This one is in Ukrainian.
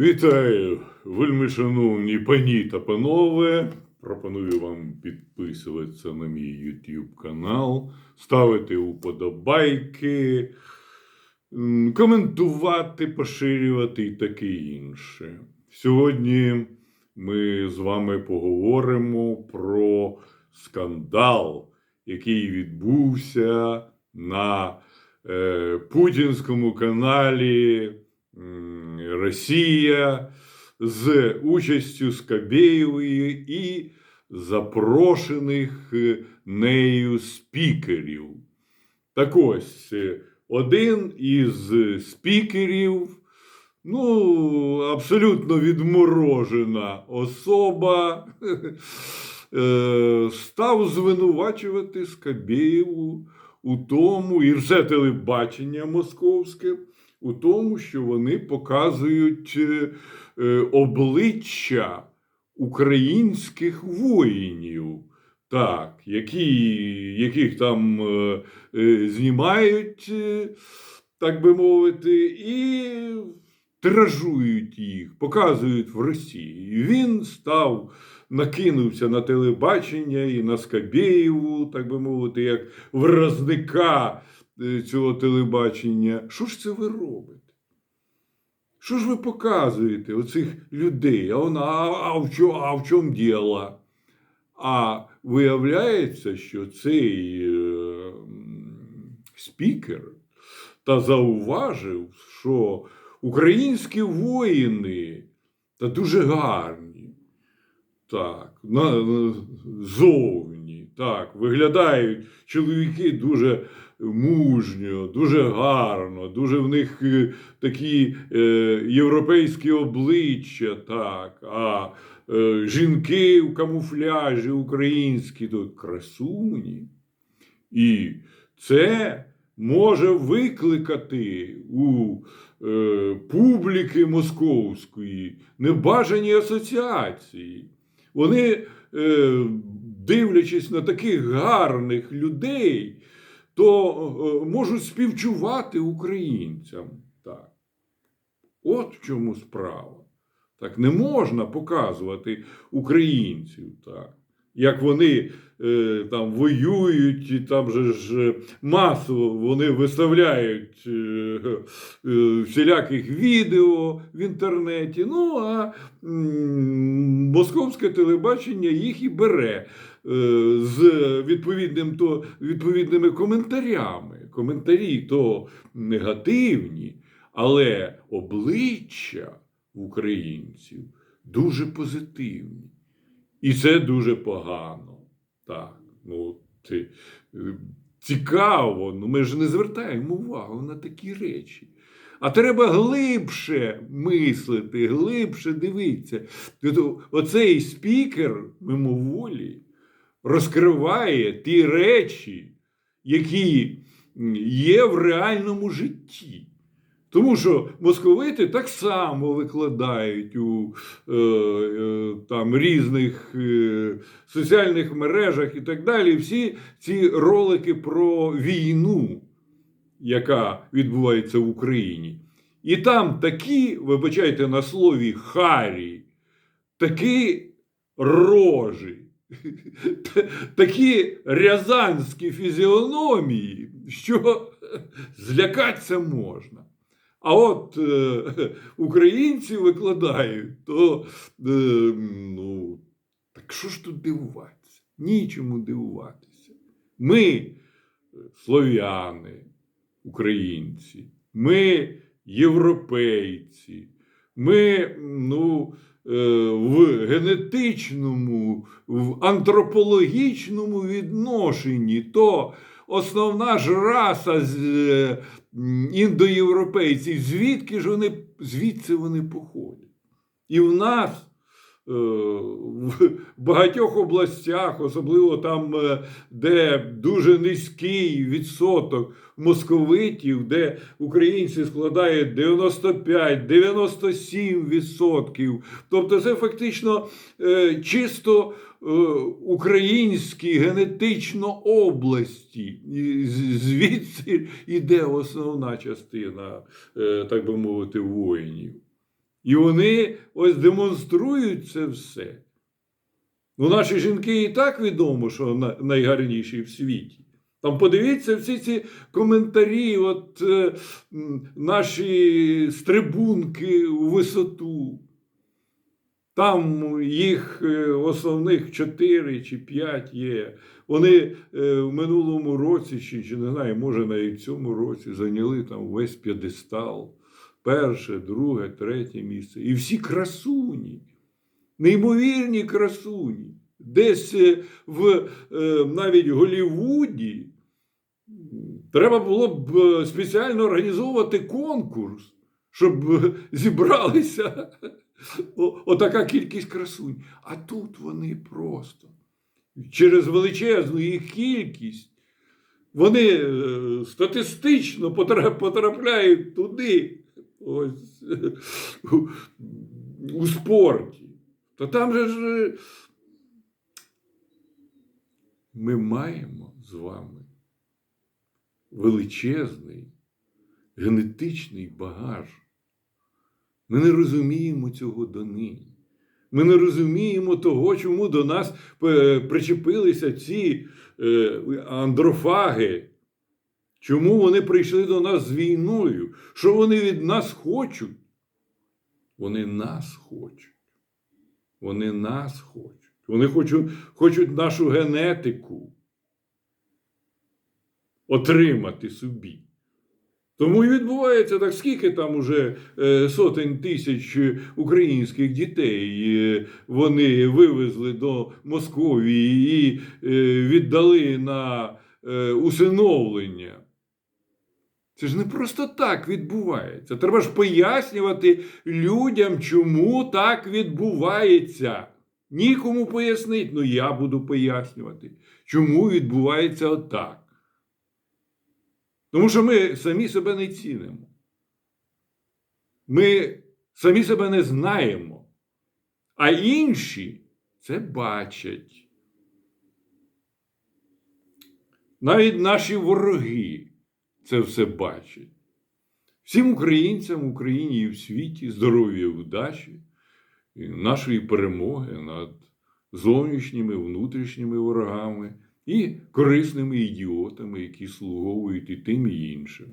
Вітаю, вельми шановні пані та панове. Пропоную вам підписуватися на мій YouTube канал, ставити уподобайки, коментувати, поширювати і таке інше. Сьогодні ми з вами поговоримо про скандал, який відбувся на е, путінському каналі Росія з участю Скабєєвої і запрошених е, нею спікерів. Так ось, е, один із спікерів, ну, абсолютно відморожена особа, е, став звинувачувати Скабєєву у тому, і все телебачення московське, у тому, що вони показують е, е, обличчя українських воїнів, так, які, яких там е, знімають, так би мовити, і тиражують їх, показують в Росії. Він став, накинувся на телебачення і на Скабєєву, так би мовити, як виразника е, цього телебачення. Що ж це ви робите? Що ж ви показуєте оцих людей? А вона, а, а, в чому, а в чому діло? А виявляється, що цей е, спікер та зауважив, що українські воїни та дуже гарні. Так, на, на- зовні, так, виглядають чоловіки дуже мужньо, дуже гарно, дуже в них е, такі е, європейські обличчя, так, а е, жінки в камуфляжі українські, то красуні. І це може викликати у е, публіки московської небажані асоціації. Вони, е, дивлячись на таких гарних людей, то е, можуть співчувати українцям. Так. От в чому справа. Так не можна показувати українців, так. Як вони е, там воюють, і там же ж е, масово вони виставляють е, всіляких відео в інтернеті. Ну а московське телебачення їх і бере з відповідним то, відповідними коментарями. Коментарі то негативні, але обличчя українців дуже позитивні. І це дуже погано. Так, ну, це цікаво, ну ми ж не звертаємо увагу на такі речі. А треба глибше мислити, глибше дивитися. Оцей спікер мимоволі розкриває ті речі, які є в реальному житті. Тому що московити так само викладають у е, е, там, різних е, соціальних мережах і так далі всі ці ролики про війну, яка відбувається в Україні. І там такі, вибачайте на слові, харі, такі рожі, такі рязанські фізіономії, що злякатися можна. А от е, українці викладають, то е, ну, так що ж тут дивуватися? Нічому дивуватися. Ми, е, слов'яни, українці, ми європейці, ми ну, е, в генетичному, в антропологічному відношенні, то основна ж раса е, індоєвропейців, звідки ж вони, звідси вони походять. І в нас в багатьох областях, особливо там, е, де дуже низький відсоток московитів, де українці складають 95-97%. Тобто це фактично е, чисто е, українські генетично області. Звідси йде основна частина, е, так би мовити, воїнів. І вони ось демонструють це все. Ну, наші жінки і так відомо, що на- найгарніші в світі. Там подивіться всі ці коментарі, от е, наші стрибунки у висоту. Там їх е, основних чотири чи п'ять є. Вони е, в минулому році, чи, чи не знаю, може навіть в цьому році зайняли там весь п'єдестал. Перше, друге, третє місце. І всі красуні, неймовірні красуні. Десь е, в е, навіть Голлівуді м, треба було б е, спеціально організовувати конкурс, щоб зібралися отака кількість красунь. А тут вони просто через величезну їх кількість. Вони статистично потрапляють туди, ось, у, спорті. То там же ж е, ми маємо з вами величезний генетичний багаж. Ми не розуміємо цього донині. Ми не розуміємо того, чому до нас е, причепилися ці е, андрофаги. Чому вони прийшли до нас з війною? Що вони від нас хочуть? Вони нас хочуть. Вони нас хочуть. Вони хочуть, хочуть нашу генетику отримати собі. Тому і відбувається так, скільки там уже е, сотень тисяч українських дітей е, вони вивезли до Московії і е, віддали на усиновлення. Це ж не просто так відбувається. Треба ж пояснювати людям, чому так відбувається. Нікому пояснити, ну я буду пояснювати, чому відбувається отак. Тому що ми самі себе не цінимо. Ми самі себе не знаємо, а інші це бачать. Навіть наші вороги це все бачить. Всім українцям в Україні і в світі здоров'я і удачі, нашої перемоги над зовнішніми, внутрішніми ворогами і корисними ідіотами, які слуговують і тим і іншим.